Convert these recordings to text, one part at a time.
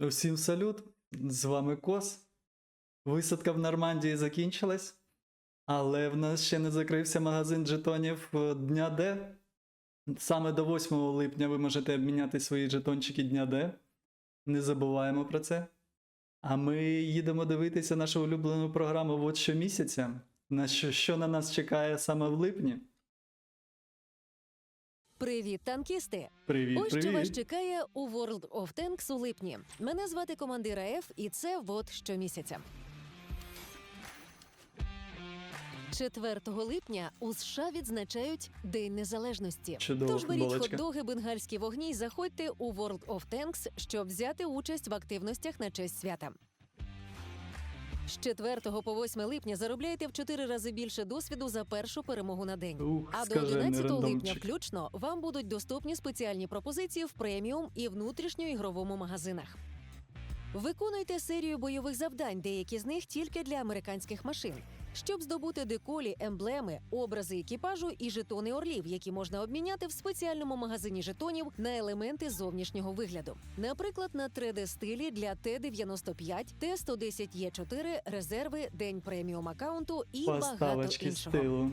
Усім салют! З вами Кос. Висадка в Нормандії закінчилась, але в нас ще не закрився магазин жетонів е, Дня Д. Саме до 8 липня ви можете обміняти свої жетончики Дня Д. Не забуваємо про це. А ми їдемо дивитися нашу улюблену програму от щомісяця. На що, що на нас чекає саме в липні. Привіт, танкісти! Привіт, Ось привіт! що вас чекає у World of Tanks у липні. Мене звати командира Ф, і це вот щомісяця. 4 липня у США відзначають День Незалежності. Чудова Тож беріть футболочка. хот-доги, бенгальські вогні й заходьте у World of Tanks, щоб взяти участь в активностях на честь свята. З 4 по 8 липня заробляйте в 4 рази більше досвіду за першу перемогу на день. Ух, А до скажений 11 липня включно вам будуть доступні спеціальні пропозиції в преміум і внутрішньоігровому магазинах. Виконуйте серію бойових завдань, деякі з них тільки для американських машин, щоб здобути деколі, емблеми, образи екіпажу і жетони орлів, які можна обміняти в спеціальному магазині жетонів на елементи зовнішнього вигляду. Наприклад, на 3D-стилі для Т-95, Т-110Е4, резерви, день преміум аккаунту і багато іншого. стилу.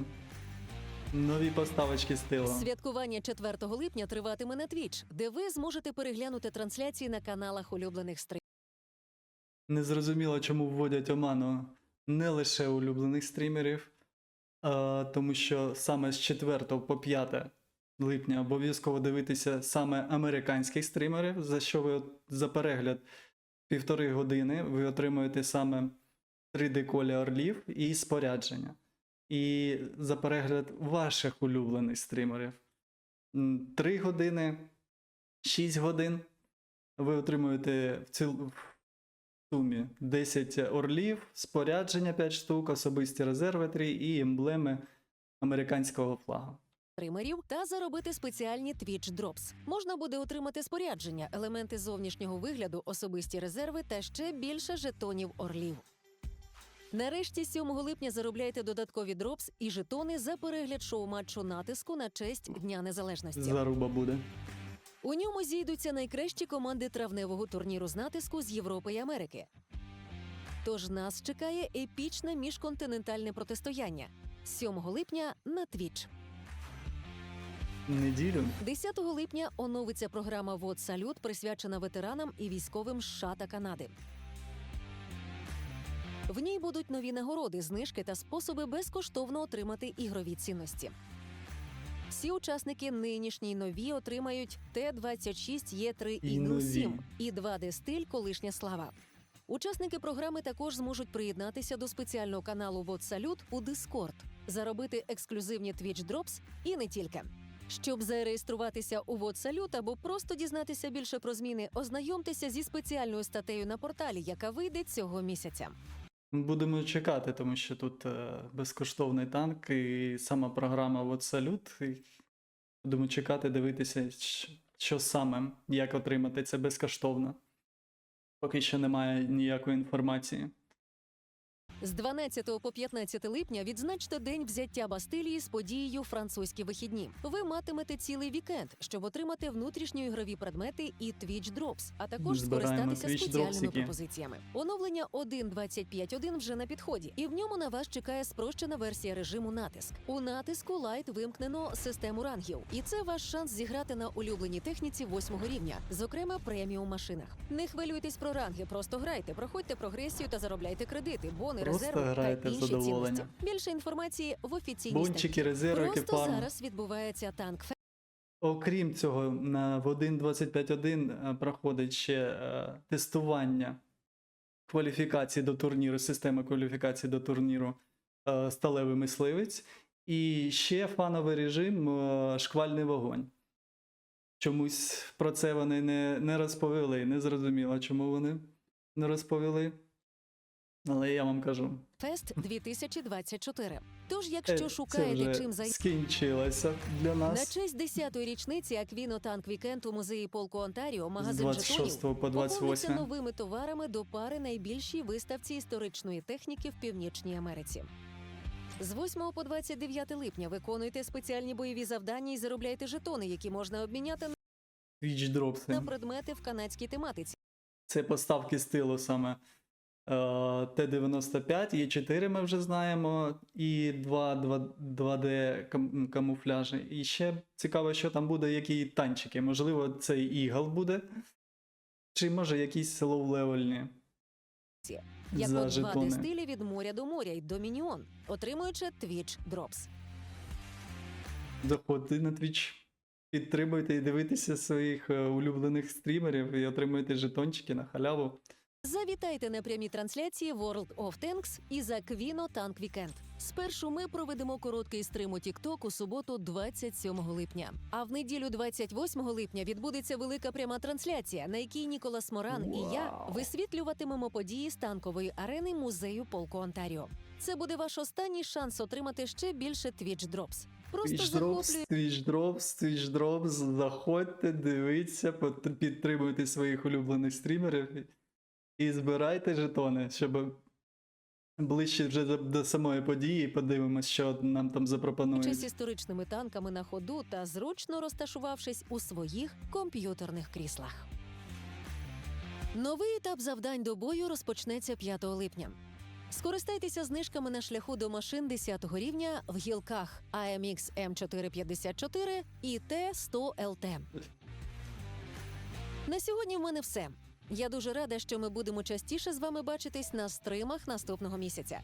Нові поставочки стилу. Святкування 4 липня триватиме на Twitch, де ви зможете переглянути трансляції на каналах улюблених стрімів. Не зрозуміло, чому вводять оману не лише улюблених стрімерів, а, тому що саме з 4 по 5 липня обов'язково дивитися саме американських стрімерів, за що ви за перегляд півтори години ви отримуєте саме 3D колі орлів і спорядження. І за перегляд ваших улюблених стрімерів. 3 години, 6 годин ви отримуєте в цілому сумі 10 орлів, спорядження 5 штук, особисті резерви 3 і емблеми американського флагу. стримерів та заробити спеціальні Twitch Drops. Можна буде отримати спорядження, елементи зовнішнього вигляду, особисті резерви та ще більше жетонів орлів. Нарешті 7 липня заробляйте додаткові дропс і жетони за перегляд шоу-матчу натиску на честь Дня Незалежності. Заруба буде. У ньому зійдуться найкращі команди травневого турніру з натиску з Європи і Америки. Тож нас чекає епічне міжконтинентальне протистояння 7 липня на Twitch. Неділю. 10 липня оновиться програма «Вот Салют, присвячена ветеранам і військовим США та Канади. В ній будуть нові нагороди, знижки та способи безкоштовно отримати ігрові цінності. Всі учасники нинішні й нові отримають Т-26Е3 І Ігл нові. 7 і 2D-стиль Колишня слава. Учасники програми також зможуть приєднатися до спеціального каналу «Вот Салют» у Discord, заробити ексклюзивні Twitch Drops і не тільки. Щоб зареєструватися у «Вот Салют» або просто дізнатися більше про зміни, ознайомтеся зі спеціальною статтею на порталі, яка вийде цього місяця. Будемо чекати, тому що тут е, безкоштовний танк і сама програма от салют. Будемо чекати, дивитися, що саме, як отримати це безкоштовно. Поки що немає ніякої інформації. З 12 по 15 липня відзначте день взяття Бастилії з подією французькі вихідні. Ви матимете цілий вікенд, щоб отримати внутрішньоігрові предмети і Twitch Drops, а також Збираємо скористатися Twitch спеціальними пропозиціями. Оновлення 1.25.1 вже на підході, і в ньому на вас чекає спрощена версія режиму натиск. У натиску Lite вимкнено систему рангів, і це ваш шанс зіграти на улюбленій техніці восьмого рівня, зокрема преміум машинах. Не хвилюйтесь про ранги, просто грайте, проходьте прогресію та заробляйте кредити, бони, Просто резерви грайте та в інші задоволення. цінності. Більше інформації в офіційній Бончики, статті. Просто фарм. зараз відбувається танк Окрім цього, на в 1.25.1 е, проходить ще е, тестування кваліфікації до турніру, системи кваліфікації до турніру е, Сталевий мисливець, і ще фановий режим е, Шквальний вогонь. Чомусь про це вони не, не розповіли, не зрозуміло, чому вони не розповіли. Але я вам кажу. Фест 2024. Тож, е, якщо це шукаєте вже чим зайняти скінчилося для на честь 10-ї річниці Аквіно Танк Вікенд у музеї полку Онтаріо, магазин 26 жетонів по поповниться 28. новими товарами до пари найбільшій виставці історичної техніки в Північній Америці. З 8 по 29 липня виконуйте спеціальні бойові завдання і заробляйте жетони, які можна обміняти на предмети в канадській тематиці. Це поставки стилу саме. Е, Т-95, Є4 ми вже знаємо, і 2, 2, 2D камуфляжі. І ще цікаво, що там буде, які танчики. Можливо, це Ігл буде, чи може якісь лоу-левельні. Як от два стилі від моря до моря й Домініон, отримуючи Twitch Drops. Заходьте на Twitch, підтримуйте і дивитеся своїх е, улюблених стрімерів і отримуйте жетончики на халяву. Завітайте на прямі трансляції World of Tanks і за Квіно Танк Вікенд. Спершу ми проведемо короткий стрим у TikTok у суботу, 27 липня. А в неділю, 28 липня, відбудеться велика пряма трансляція, на якій Ніколас Моран і я висвітлюватимемо події з танкової арени музею полку Онтаріо. Це буде ваш останній шанс отримати ще більше Twitch Drops. Просто Twitch Drops, Twitch Drops, Twitch Drops, заходьте, дивіться, підтримуйте своїх улюблених стрімерів і- збирайте жетони, щоб ближче вже до, самої події подивимось, що нам там запропонують з історичними танками на ходу та зручно розташувавшись у своїх комп'ютерних кріслах. Новий етап завдань до бою розпочнеться 5 липня. Скористайтеся знижками на шляху до машин 10 рівня в гілках AMX M454 і T100 LT. На сьогодні в мене все. Я дуже рада, що ми будемо частіше з вами бачитись на стримах наступного місяця.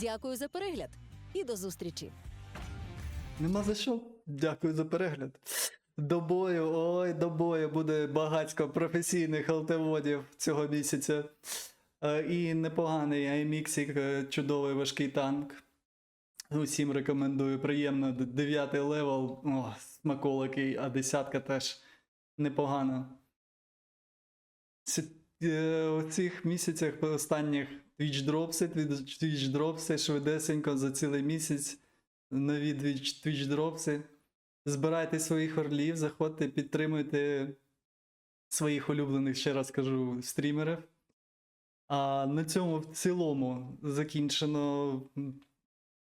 Дякую за перегляд і до зустрічі! Нема за що. Дякую за перегляд. До бою, ой, до бою буде багатько професійних алтеводів цього місяця. Е, І непоганий IMX, е, чудовий важкий танк. Усім рекомендую. Приємно. Д- Дев'ятий левел, о, смаколикий, а десятка теж непогано. Ці- е, У цих місяцях останніх Twitch дропси, Twitch дропси швидесенько за цілий місяць нові Twitch, Twitch дропси. Збирайте своїх орлів, заходьте, підтримуйте своїх улюблених, ще раз кажу, стрімерів. А на цьому в цілому закінчено.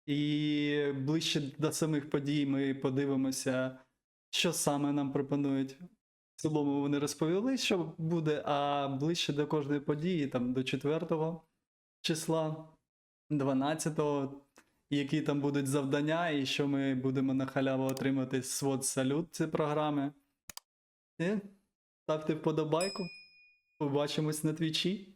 І ближче до самих подій ми подивимося, що саме нам пропонують. Цілому вони розповіли, що буде, а ближче до кожної події, там до 4 числа, 12 які там будуть завдання, і що ми будемо на халяву отримати свод салют ці програми. І ставте вподобайку. Побачимось на твічі.